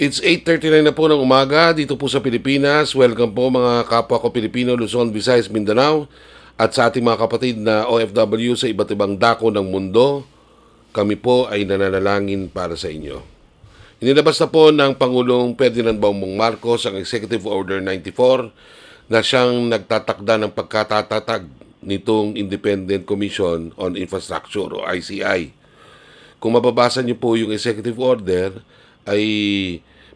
It's 8.39 na po ng umaga dito po sa Pilipinas. Welcome po mga kapwa ko Pilipino, Luzon, Visayas, Mindanao at sa ating mga kapatid na OFW sa iba't ibang dako ng mundo. Kami po ay nananalangin para sa inyo. Inilabas na po ng Pangulong Ferdinand Bongbong Marcos ang Executive Order 94 na siyang nagtatakda ng pagkatatatag nitong Independent Commission on Infrastructure o ICI. Kung mababasa niyo po yung executive order, ay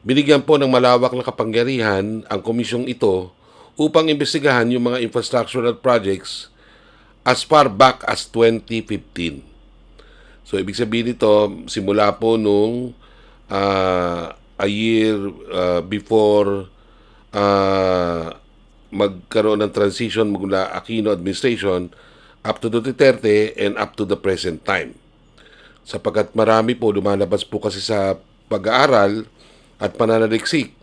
binigyan po ng malawak na kapangyarihan ang komisyong ito upang imbestigahan yung mga infrastructural projects as far back as 2015. So, ibig sabihin nito, simula po nung uh, a year uh, before uh, magkaroon ng transition mula Aquino administration up to Duterte and up to the present time sapagkat marami po lumalabas po kasi sa pag-aaral at pananaliksik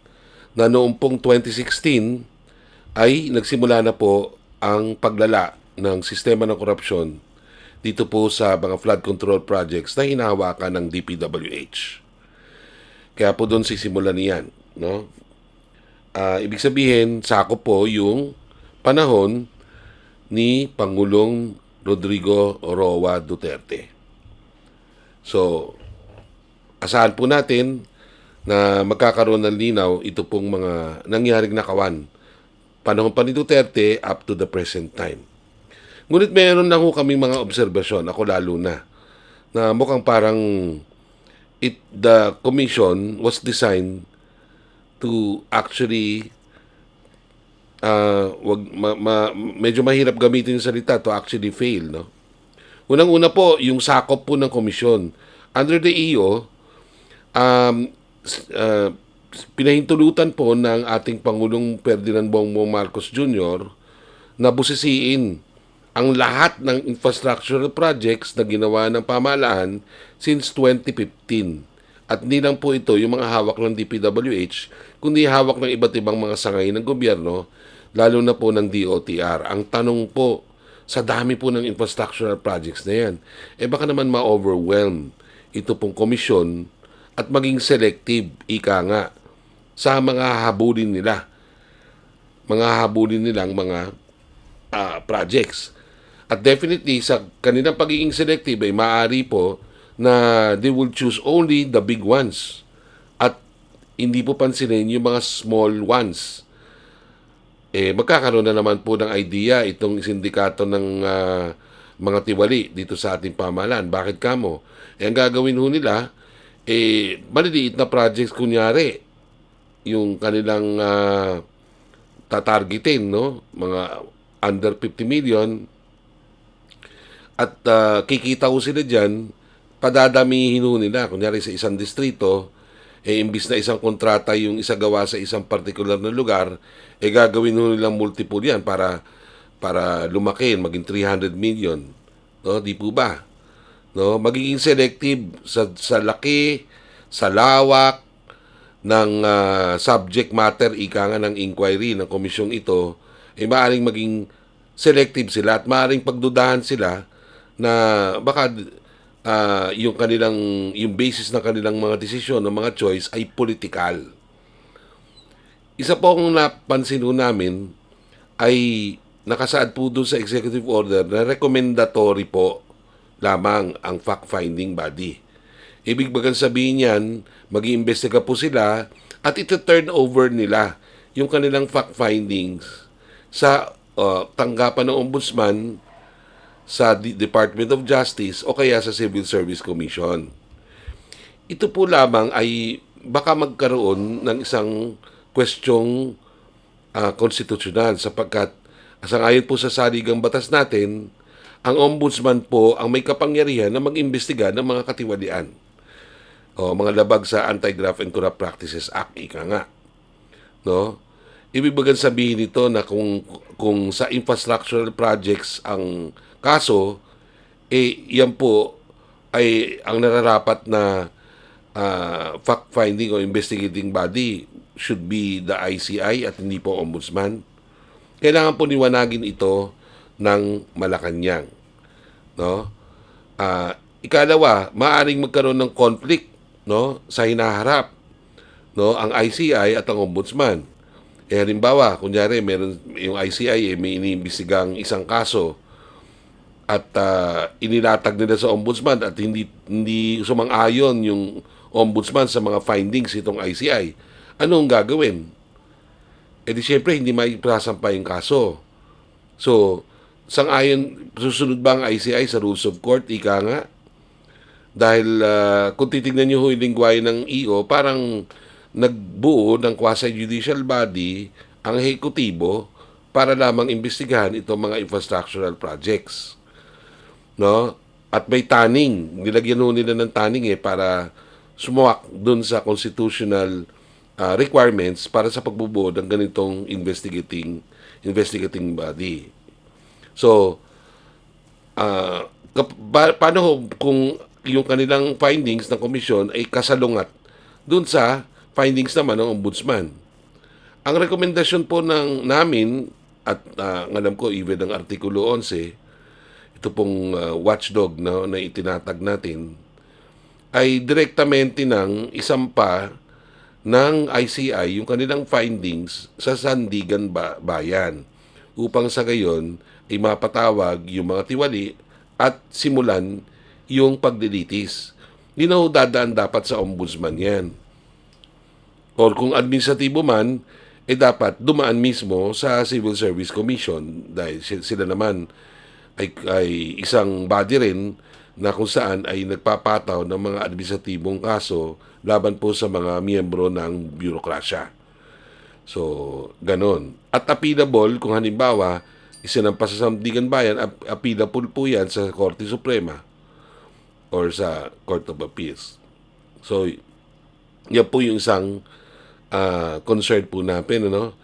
na noong pong 2016 ay nagsimula na po ang paglala ng sistema ng korupsyon dito po sa mga flood control projects na hinahawakan ng DPWH. Kaya po doon sisimulan niyan. No? Uh, ibig sabihin, sako po yung panahon ni Pangulong Rodrigo Roa Duterte. So, asahan po natin na magkakaroon ng linaw ito pong mga nangyaring nakawan. Panahon pa ni Duterte up to the present time. Ngunit meron lang ho kaming mga obserbasyon, ako lalo na, na mukhang parang it, the commission was designed to actually uh, wag, ma, ma, medyo mahirap gamitin yung salita to actually fail, no? Unang-una po, yung sakop po ng komisyon. Under the EO, um, uh, pinahintulutan po ng ating Pangulong Ferdinand Bongbong Marcos Jr. na busisiin ang lahat ng infrastructural projects na ginawa ng pamahalaan since 2015. At hindi lang po ito yung mga hawak ng DPWH, kundi hawak ng iba't ibang mga sangay ng gobyerno, lalo na po ng DOTR. Ang tanong po, sa dami po ng infrastructural projects na yan, eh baka naman ma-overwhelm ito pong komisyon at maging selective, ika nga, sa mga habulin nila. Mga habulin nilang mga uh, projects. At definitely, sa kanilang pagiging selective ay maaari po na they will choose only the big ones at hindi po pansinin yung mga small ones eh magkakaroon na naman po ng idea itong sindikato ng uh, mga tiwali dito sa ating pamahalaan. Bakit kamo? Eh, ang gagawin ho nila, eh, maliliit na projects kunyari, yung kanilang uh, tatargetin, no? Mga under 50 million, at uh, kikita ho sila dyan, padadamihin ho nila. Kunyari sa isang distrito, eh imbis na isang kontrata yung isagawa sa isang particular na lugar, eh gagawin nyo nilang multiple yan para para lumaki, maging 300 million. No, di po ba? No, magiging selective sa sa laki, sa lawak ng uh, subject matter ika nga ng inquiry ng komisyong ito, eh maaaring maging selective sila at maaaring pagdudahan sila na baka uh, yung kanilang yung basis ng kanilang mga desisyon, ng mga choice ay political. Isa po akong napansin namin ay nakasaad po doon sa executive order na recommendatory po lamang ang fact-finding body. Ibig bagang sabihin yan, mag iimbestiga po sila at ito turn over nila yung kanilang fact findings sa uh, tanggapan ng ombudsman sa Department of Justice o kaya sa Civil Service Commission. Ito po lamang ay baka magkaroon ng isang questioning uh, konstitusyonal sapagkat asangayon po sa saligang batas natin, ang ombudsman po ang may kapangyarihan na mag-imbestiga ng mga katiwalian o mga labag sa Anti-Graft and Corrupt Practices Act, ika nga. No? Ibig sabihin nito na kung, kung sa infrastructural projects ang kaso, eh, yan po ay ang nararapat na uh, fact-finding o investigating body should be the ICI at hindi po ombudsman. Kailangan po niwanagin ito ng Malacanang. No? Uh, ikalawa, maaring magkaroon ng conflict no, sa hinaharap no, ang ICI at ang ombudsman. Eh halimbawa, kunyari meron yung ICI eh, may iniimbestigang isang kaso at ah, inilatag nila sa ombudsman at hindi hindi sumang-ayon yung ombudsman sa mga findings itong ICI. Anong gagawin? Eh di syempre hindi maipasampa yung kaso. So, sang-ayon susunod ba ang ICI sa rules of court? Ika nga. Dahil ah, kung titignan niyo ho yung lingwahe ng EO, parang nagbuo ng quasi-judicial body ang ehekutibo para lamang imbestigahan itong mga infrastructural projects. No? At may tanning. Nilagyan nila ng tanning eh para sumuwak dun sa constitutional ah, requirements para sa pagbubuo ng ganitong investigating investigating body. So, kap- pa- paano kung yung kanilang findings ng komisyon ay kasalungat dun sa findings naman ng ombudsman. Ang rekomendasyon po ng namin at ang alam ko even ng artikulo 11 ito pong ah, watchdog no, na itinatag natin ay direktamente ng isampa ng ICI yung kanilang findings sa Sandigan Ba- Bayan upang sa gayon ay mapatawag yung mga tiwali at simulan yung paglilitis. Hindi na dadaan dapat sa ombudsman yan. Or kung administratibo man, eh dapat dumaan mismo sa Civil Service Commission dahil si- sila naman ay, ay isang body rin na kung saan ay nagpapataw ng mga administratibong kaso laban po sa mga miyembro ng bureaucracia. So, ganon. At appealable, kung halimbawa, isinampa sa Sandigan Bayan, ap- appealable po yan sa Korte Suprema or sa Court of Appeals. So, yan po yung isang ah, concern po natin, ano?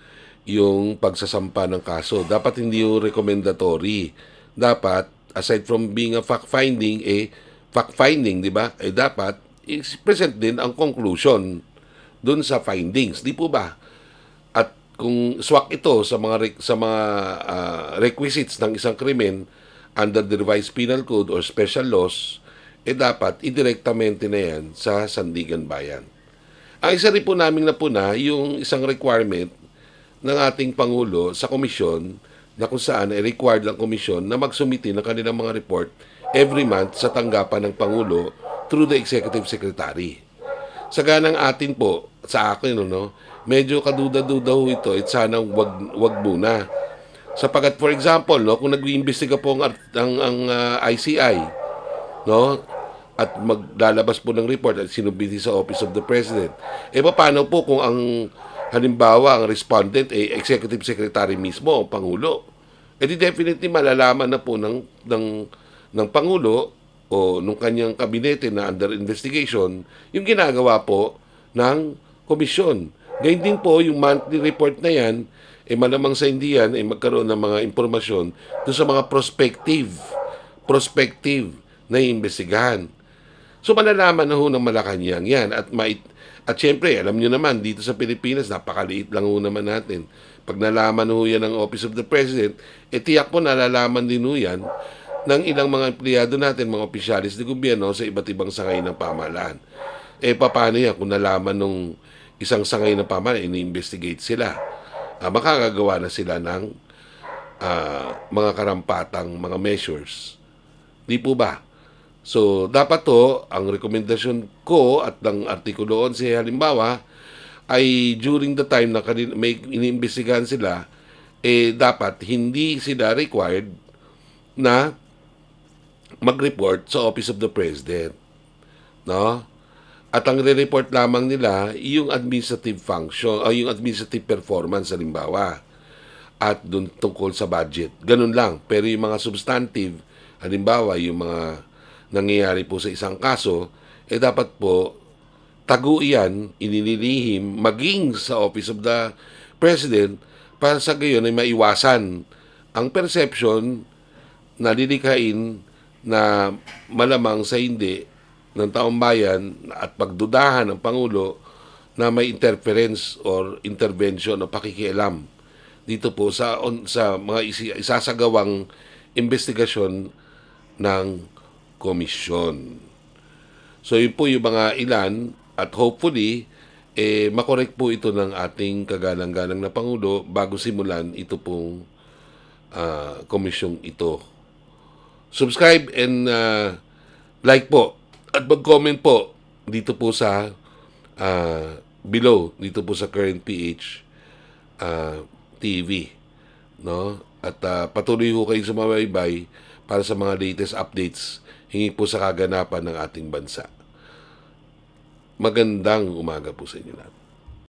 Yung pagsasampa ng kaso. Dapat hindi yung recommendatory. Dapat, aside from being a fact-finding, eh, fact-finding, di ba? Eh, dapat, i-present din ang conclusion dun sa findings. Di po ba? Kung swak ito sa mga sa mga ah, requisites ng isang krimen under the revised penal code or special laws, eh dapat idirektamente na yan sa Sandigan Bayan. Ang isa rin po namin napuna yung isang requirement ng ating Pangulo sa komisyon na kung saan ay required ng komisyon na magsumiti ng kanilang mga report every month sa tanggapan ng Pangulo through the Executive Secretary. Sa ganang atin po, sa akin, no, medyo kaduda-duda ho ito at sana wag, wag muna. Sapagat, for example, no, kung nag-iimbestiga po ang, ang, ang ah, ICI, no, at maglalabas po ng report at sinubiti sa Office of the President. Eh paano po kung ang halimbawa ang respondent ay executive secretary mismo o pangulo? Eh di definitely malalaman na po ng ng ng pangulo o nung kanyang kabinete na under investigation yung ginagawa po ng komisyon. Gayun din po yung monthly report na yan eh malamang sa hindi yan ay magkaroon ng mga impormasyon doon sa mga prospective prospective na iimbestigahan. So malalaman na ho ng Malacanang yan at mait at syempre, alam niyo naman, dito sa Pilipinas, napakaliit lang ho naman natin. Pag nalaman ho yan ng Office of the President, eh tiyak po nalalaman din ho yan ng ilang mga empleyado natin, mga opisyalis ng gobyerno sa iba't ibang sangay ng pamahalaan. Eh paano yan kung nalaman nung isang sangay ng pamahalaan, ini-investigate sila. Ah, makakagawa na sila ng ah, mga karampatang mga measures. Di po ba? So, dapat to, ang rekomendasyon ko at ng Artikulo 11, halimbawa, ay during the time na kanil- may iniimbestigahan sila, eh dapat hindi sila required na mag-report sa Office of the President. No? At ang re-report lamang nila yung administrative function o yung administrative performance halimbawa at dun tungkol sa budget. Ganun lang. Pero yung mga substantive, halimbawa yung mga nangyayari po sa isang kaso, eh dapat po tago iyan, ininilihim, maging sa Office of the President para sa gayon ay maiwasan ang perception na lilikain na malamang sa hindi ng taong bayan at pagdudahan ng Pangulo na may interference or intervention o pakikialam dito po sa on, sa mga isi, isasagawang investigasyon ng komisyon. So yun po yung mga ilan at hopefully eh makorek po ito ng ating kagalang-galang na Pangulo bago simulan ito pong ah, komisyong ito. Subscribe and ah, like po at mag-comment po dito po sa ah, below dito po sa Current PH ah, TV no? At ah, patuloy ho kayong sumabaybay para sa mga latest updates hingi po sa kaganapan ng ating bansa. Magandang umaga po sa inyo lahat